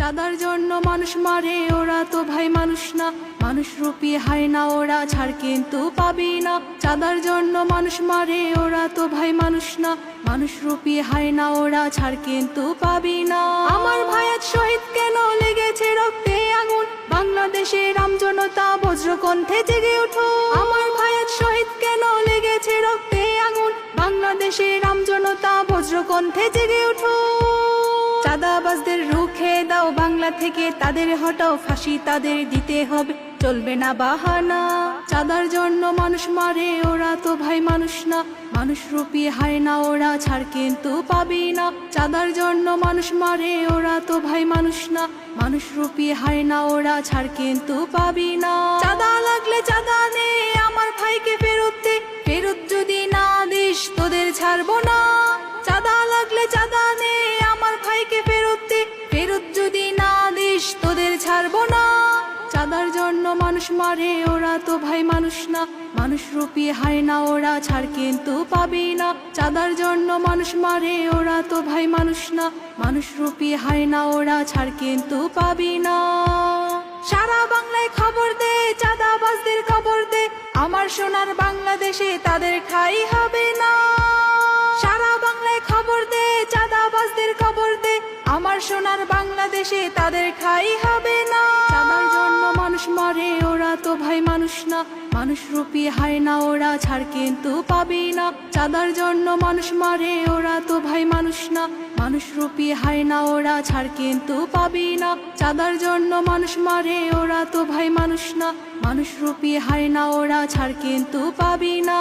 চাঁদার জন্য মানুষ মারে, ওরা তো ভাই মানুষ না। মানুষ রূপী হায় না, ওরা ছাড় কিন্তু পাবি না। চাঁদার জন্য মানুষ মারে, ওরা তো ভাই মানুষ না। মানুষ রূপী হায় না, ওরা ছাড় কিন্তু পাবি না। আমার ভাইয়াত শহীদ কেন লেগেছে রক্তে আগুন? বাংলাদেশে রাম জনতা বজ্রকণ্ঠে জেগে ওঠো আমার ভাইয়াত শহীদ কেন লেগেছে রক্তে আগুন? বাংলাদেশে রাম জনতা বজ্রকণ্ঠে জেগে ওঠো চাঁদাবাজদের বাংলা থেকে তাদের হটাও ফাঁসি তাদের দিতে হবে। চলবে না বাহানা। চাঁদার জন্য মানুষ মারে, ওরা তো ভাই মানুষ না। মানুষ রূপী হায় না, ওরা ছাড় কিন্তু পাবি না। চাঁদার জন্য মানুষ মারে, ওরা তো ভাই মানুষ না। মানুষ রূপী হায় না, ওরা ছাড় কিন্তু পাবি না। চাঁদা লাগলে চাঁদা নে, আমার ভাইকে ফেরত দে। ফেরত যদি না দিস, তোদের ছাড়বো না। মানুষ মারে, ওরা তো ভাই মানুষ না। মানুষ রূপী হায় না, ওরা ছাড় কিন্তু পাবি না। চাঁদার জন্য মানুষ মারে, ওরা তো ভাই মানুষ না। মানুষ রূপী হায় না, ওরা ছাড় কিন্তু পাবি না। সারা বাংলায় খবর দে, চাঁদাবাজদের খবর দে। আমার সোনার বাংলাদেশে তাদের ঠাই হবে না। সারা বাংলায় খবর দে, চাঁদাবাজদের খবর দে। আমার সোনার বাংলাদেশে তাদের ঠাই হবে না। মরে ওরা তো ভাই মানুষ না। মানুষ রূপী হায় না, ওরা ছাড় কিন্তু পাবি না। চাঁদার জন্য মানুষ মারে, ওরা তো ভাই মানুষ না। মানুষ রূপী হায় না, ওরা ছাড় কিন্তু পাবি না। চাঁদার জন্য মানুষ মারে, ওরা তো ভাই মানুষ না। মানুষ রূপী হায় না, ওরা ছাড় কিন্তু পাবি না।